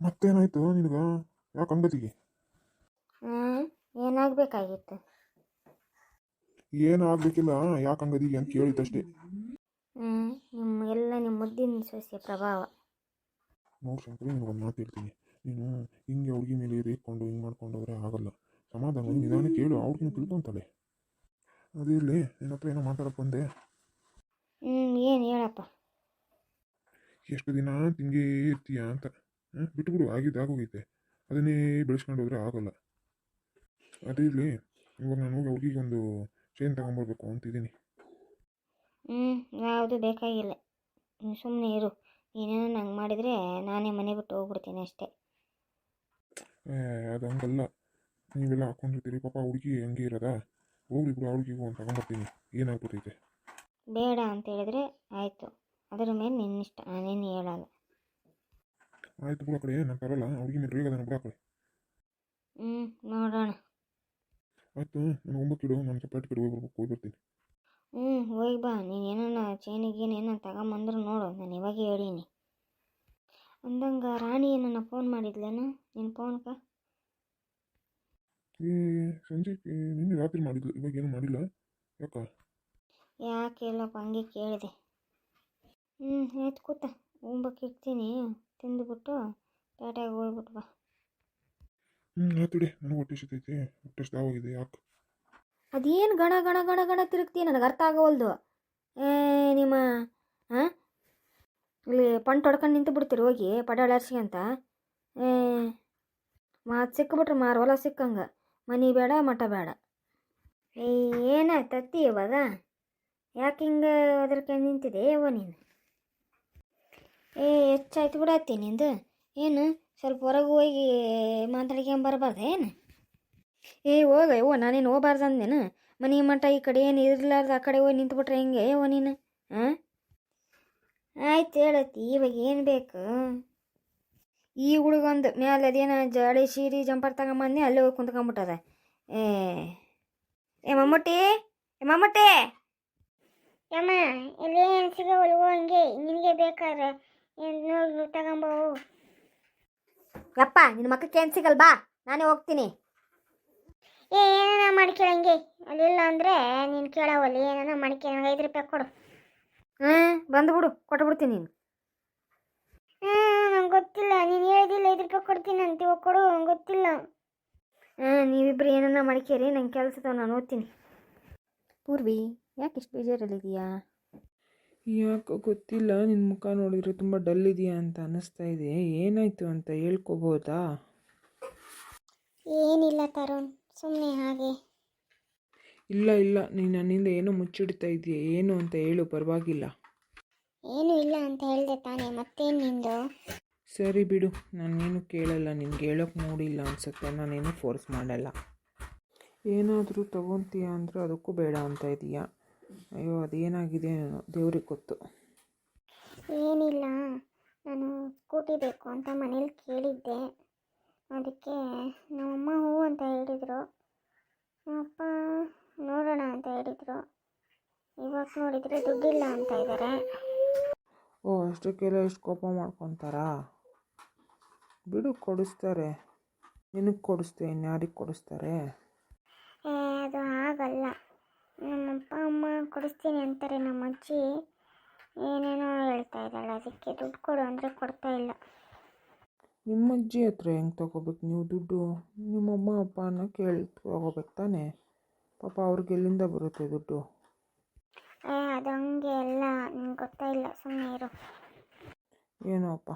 ಮತ್ತೇನಾಯ್ತು ನಿನಗೆ? ಯಾಕೆ ಅಂಗತಿಗೆ ಹಾಂ ಏನಾಗಬೇಕಾಗಿತ್ತು? ಏನಾಗಬೇಕಿಲ್ಲ ಯಾಕೆ ಅಂಗದಿಗೆ ಅಂತ ಕೇಳಿದ್ದಷ್ಟೇ. ಹ್ಮ್ ನಿಮ್ಮ ಎಲ್ಲ ನಿಮ್ಮ ಮುದ್ದಿನ ಸಸ್ಯ ಪ್ರಭಾವ. ನೋಡಿ ಶಂಕರಿ ನಿನಗೊಂದು ಮಾತು ಹೇಳ್ತೀನಿ. ನೀನು ಹಿಂಗೆ ಹುಡುಗಿ ಮೇಲೆ ರೇಕೊಂಡು ಹಿಂಗೆ ಮಾಡ್ಕೊಂಡು ಹೋದ್ರೆ ಆಗಲ್ಲ. ಸಮಾಧಾನ ನಿಧಾನ ಕೇಳು ಅವ್ರಿಗಿನ ತಿಳ್ಕೊಂತಾಳೆ. ಅದೇ ಇರಲಿ ನಿನ್ನ ಹತ್ರ ಏನೋ ಮಾತಾಡಕ್ಕೆ ಬಂದೆ. ಹ್ಞೂ ಏನು ಹೇಳಪ್ಪ? ಎಷ್ಟು ದಿನ ತಿಂಗೇ ಇರ್ತೀಯ ಅಂತ. ಬಿಟ್ಬಿಡು ಆಗಿದ್ದು ಆಗೋಗೈತೆ. ಅದನ್ನೇ ಬೆಳೆಸ್ಕೊಂಡು ಹೋದರೆ ಆಗೋಲ್ಲ. ಅದೇ ಇರಲಿ ಇವಾಗ ನಾನು ಹೋಗಿ ಹುಡುಗಿಗೆ ಒಂದು ಚೈನ್ ತಗೊಂಬರ್ಬೇಕು ಅಂತಿದ್ದೀನಿ ಹ್ಞೂ ಯಾವುದು ಬೇಕಾಗಿಲ್ಲ. ಸುಮ್ಮನೆ ಇರು. ನೀನೇನೋ ನಂಗೆ ಮಾಡಿದರೆ ನಾನೇ ಮನೆ ಬಿಟ್ಟು ಹೋಗ್ಬಿಡ್ತೀನಿ ಅಷ್ಟೇ. ಏ, ಅದು ಹಂಗಲ್ಲ. ನೀವೆಲ್ಲ ಹಾಕೊಂಡಿರ್ತೀರಿ. ಪಾಪ ಹುಡುಗಿ ಹಂಗೆ ಇರೋದಾ? ಹೋಗ್ಲಿ ಬಿಡು ಹುಡುಗಿಗೂ ಒಂದು ತಗೊಂಬರ್ತೀನಿ ಏನಾಗ್ಬಿಟ್ಟೈತೆ? ಬೇಡ ಅಂತ ಹೇಳಿದ್ರೆ ಆಯಿತು. ಅದರ ಮೇಲೆ ನಿನ್ನಿಷ್ಟ ನಾನೇನು ಆಯ್ತು ಬಿಡು ಕಡೆ ನಾನು ತರಲ್ಲ ಹುಡುಗಿ ಮೇಲೆ ರೇಗದ ಅದನ್ನು ಆ ಕಡೆ ಹ್ಞೂ ನೋಡೋಣ. ಆಯ್ತು ನಾನು ಇಡು ನಾನು ಚಪಾತಿ ಕಡೆ ಹೋಗಿ ಬರ್ಬೇಕು ಹೋಗಿ ಬರ್ತೀನಿ. ಹ್ಞೂ ಹೋಗಿ ಬಾ ನೀನು ಏನೋ ಚೈನಿಗೇನು ಏನೋ ತಗೊಂಬಂದ್ರೆ ನೋಡು ನಾನು ಇವಾಗ ಹೇಳೀನಿ. ಅಂದಂಗೆ ರಾಣಿ ಏನನ್ನ ಫೋನ್ ಮಾಡಿದ್ಲೇನು? ನಿನ್ನ ಫೋನ್ಕ ಈ ಸಂಜೆ ನಿನ್ನೆ ರಾತ್ರಿ ಮಾಡಿದ್ಲು ಇವಾಗ ಏನು ಮಾಡಿಲ್ಲ ಯಾಕ? ಯಾಕೆ ಇಲ್ಲಪ್ಪ ಹಂಗೆ ಕೇಳಿದೆ. ಹ್ಞೂ ಆಯ್ತು ಕೂತ ಉಂಬಕ್ಕೆ ಇಡ್ತೀನಿ. ತಿಂದುಬಿಟ್ಟು ಪೇಟೆಗೆ ಹೋಗ್ಬಿಟ್ಟು ಬಾ ಹ್ಞೂ ಆಯ್ತು ನನಗೆ ಹೊಟ್ಟೆ ಸಿತೈತಿ ಹೊಟ್ಟೆ ಯಾಕೆ? ಅದೇನು ಗಣ ಗಣ ಗಣ ಗಣ ತಿರುಗ್ತಿ? ನನಗೆ ಅರ್ಥ ಆಗವಲ್ದು. ಏ ನಿಮ್ಮ ಹಾಂ ಇಲ್ಲಿ ಪಂಟ್ ಹೊಡ್ಕೊಂಡು ನಿಂತು ಬಿಡ್ತೀರಿ ಹೋಗಿ ಪಡಾಳರ್ಸಿ ಅಂತ. ಏ ಮಾತು ಸಿಕ್ಕಿಬಿಟ್ರೆ ಮಾರು ಹೊಲ ಸಿಕ್ಕಂಗೆ. ಮನೆ ಬೇಡ ಮಠ ಬೇಡ. ತತ್ತಿ ಇವಾಗ? ಯಾಕೆ ಹಿಂಗೆ ಅದ್ರಕ್ಕೆ ನಿಂತಿದೆ ಓ ನೀನು? ಏ, ಹೆಚ್ಚಾಯ್ತು ಬಿಡತ್ತಿ ನಿಂದು. ಏನು, ಸ್ವಲ್ಪ ಹೊರಗೆ ಹೋಗಿ ಮಾತಾಡ್ಕೊಂಬರ್ಬಾರ್ದು ಏನು? ಏ, ಹೋಗ, ಯವ್ವ ನಾನೇನು ಹೋಗ್ಬಾರ್ದು ಅಂದೇನು ಮನೆ ಮಠ ಈ ಕಡೆ ಏನು ಇರಲಾರ್ದು, ಆ ಕಡೆ ಹೋಗಿ ನಿಂತ್ಬಿಟ್ರೆ ಹೆಂಗೆ? ಯವ್ವ, ನೀನು? ಹಾಂ ಆಯ್ತು ಹೇಳತ್ತಿ ಇವಾಗ ಏನು ಬೇಕು? ಈ ಹುಡುಗಂದು ಮ್ಯಾಲೆ ಅದೇನು ಜಡೆ ಸೀರೆ, ಜಂಪರ್ ತಗೊಂಬಂದೆ ಅಲ್ಲೇ ಹೋಗಿ ಕುಂತ್ಕೊಂಬಿಟ್ಟದ. ಏ ಏ ಮಮ್ಮುಟ್ಟಿ ಏ ಮಮ್ಮುಟ್ಟಿ ಯಮ್ಮ, ಇಲ್ಲಿ ಏನು ಸಿಗವಲ್ವೋ ಹಂಗೆ, ನಿನಗೆ ಬೇಕಾದ್ರೆ. ಏನು ತಗೊಂಬವು ಯಪ್ಪ ನಿನ್ನ ಮಕ್ಕಕ್ಕೆ ಏನು ಸಿಗಲ್ ಬಾ ನಾನೇ ಹೋಗ್ತೀನಿ. ಏ ಮಾಡ್ಕೊಳಂಗೆ ಅಲ್ಲಿಲ್ಲ ಅಂದರೆ ನೀನು ಕೇಳವಲ್ಲಿ ಏನಾರ ಮಾಡ್ಕೊ ನನಗೆ ಐದು ರೂಪಾಯಿ ಕೊಡು. ಹ್ಞೂ ಬಂದುಬಿಡು ಕೊಟ್ಬಿಡ್ತೀನಿ ನೀನು. ಹ್ಞೂ ನಂಗೆ ಗೊತ್ತಿಲ್ಲ ನೀನು ಹೇಳಿದಿಲ್ಲ ಐದು ರೂಪಾಯಿ ಕೊಡ್ತೀನಿ ಅಂತ ಇವಾಗ ಕೊಡು ನಂಗೆ ಗೊತ್ತಿಲ್ಲ. ಹಾಂ ನೀವಿಬ್ಬರು ಏನನ್ನ ಮಾಡ್ಕೇರಿ ನಂಗೆ ಕೆಲಸದ ನಾನು ಓದ್ತೀನಿ. ಪೂರ್ವಿ ಯಾಕೆ ಇಷ್ಟು ಬೇಜಾರಲ್ಲಿದೆಯಾ ಯಾಕೋ ಗೊತ್ತಿಲ್ಲ ನಿನ್ನ ಮುಖ ನೋಡಿದ್ರೆ ತುಂಬ ಡಲ್ ಇದೆಯಾ ಅಂತ ಅನ್ನಿಸ್ತಾ ಇದೆ. ಏನಾಯಿತು ಅಂತ ಹೇಳ್ಕೊಬೋದಾ? ಏನಿಲ್ಲ ತರುಣ್ ಸುಮ್ಮನೆ ಹಾಗೆ. ಇಲ್ಲ ಇಲ್ಲ ನೀನು ನನ್ನಿಂದ ಏನೋ ಮುಚ್ಚಿಡ್ತಾ ಇದೆಯಾ ಏನು ಅಂತ ಹೇಳು ಪರವಾಗಿಲ್ಲ. ಏನೂ ಇಲ್ಲ ಅಂತ ಹೇಳಿದೆ ತಾನೇ ಮತ್ತೇನು ನಿಂದು? ಸರಿ ಬಿಡು ನಾನೇನು ಕೇಳಲ್ಲ ನಿನ್ಗೆ ಹೇಳೋಕೆ ನೋಡಿಲ್ಲ ಅನ್ಸುತ್ತೆ ನಾನೇನು ಫೋರ್ಸ್ ಮಾಡಲ್ಲ. ಏನಾದರೂ ತಗೊತೀಯ ಅಂದರೆ ಅದಕ್ಕೂ ಬೇಡ ಅಂತ ಇದೀಯಾ. ಅಯ್ಯೋ ಅದೇನಾಗಿದೆ ದೇವ್ರಿಗೆ ಗೊತ್ತು. ಏನಿಲ್ಲ ನಾನು ಸ್ಕೂಟಿ ಬೇಕು ಅಂತ ಮನೇಲಿ ಕೇಳಿದ್ದೆ. ಅದಕ್ಕೆ ನಮ್ಮಮ್ಮ ಹೂ ಅಂತ ಹೇಳಿದರು. ನಮ್ಮಪ್ಪ ನೋಡೋಣ ಅಂತ ಹೇಳಿದರು. ಇವಾಗ ನೋಡಿದರೆ ದುಡ್ಡಿಲ್ಲ ಅಂತ ಇದ್ದಾರೆ ಓ ಅಷ್ಟಕ್ಕೆಲ್ಲ ಎಷ್ಟು ಕೋಪ ಮಾಡ್ಕೊತಾರಾ? ಬಿಡು ಕೊಡಿಸ್ತಾರೆ. ನಿನಗೆ ಕೊಡಿಸ್ತೆ ಇನ್ಯಾರಿಗೆ ಕೊಡಿಸ್ತಾರೆ? ಏ ಅದು ಆಗಲ್ಲ. ಅಮ್ಮ ಕೊಡಿಸ್ತೀನಿ ಅಂತಾರೆ ನಮ್ಮ ಅಜ್ಜಿ. ಏನೇನೋ ಹೇಳ್ತಾ ಇದ್ದಾಳೆ ಅದಕ್ಕೆ ದುಡ್ಡು ಕೊಡು ಅಂದರೆ ಕೊಡ್ತಾ ಇಲ್ಲ. ನಿಮ್ಮ ಅಜ್ಜಿ ಹತ್ರ ಹೆಂಗೆ ತಗೋಬೇಕು? ನೀವು ದುಡ್ಡು ನಿಮ್ಮ ಅಮ್ಮ ಅಪ್ಪನ ಕೇಳಿ ತಗೋಬೇಕು ತಾನೇ? ಪಾಪ ಅವ್ರಿಗೆ ಎಲ್ಲಿಂದ ಬರುತ್ತೆ ದುಡ್ಡು? ಏ ಅದು ಹಂಗೆ ಎಲ್ಲ ನಿಂಗೆ ಗೊತ್ತಾ ಇಲ್ಲ ಸುಮ್ಮನೆ ಇರು. ಏನೋಪ್ಪ?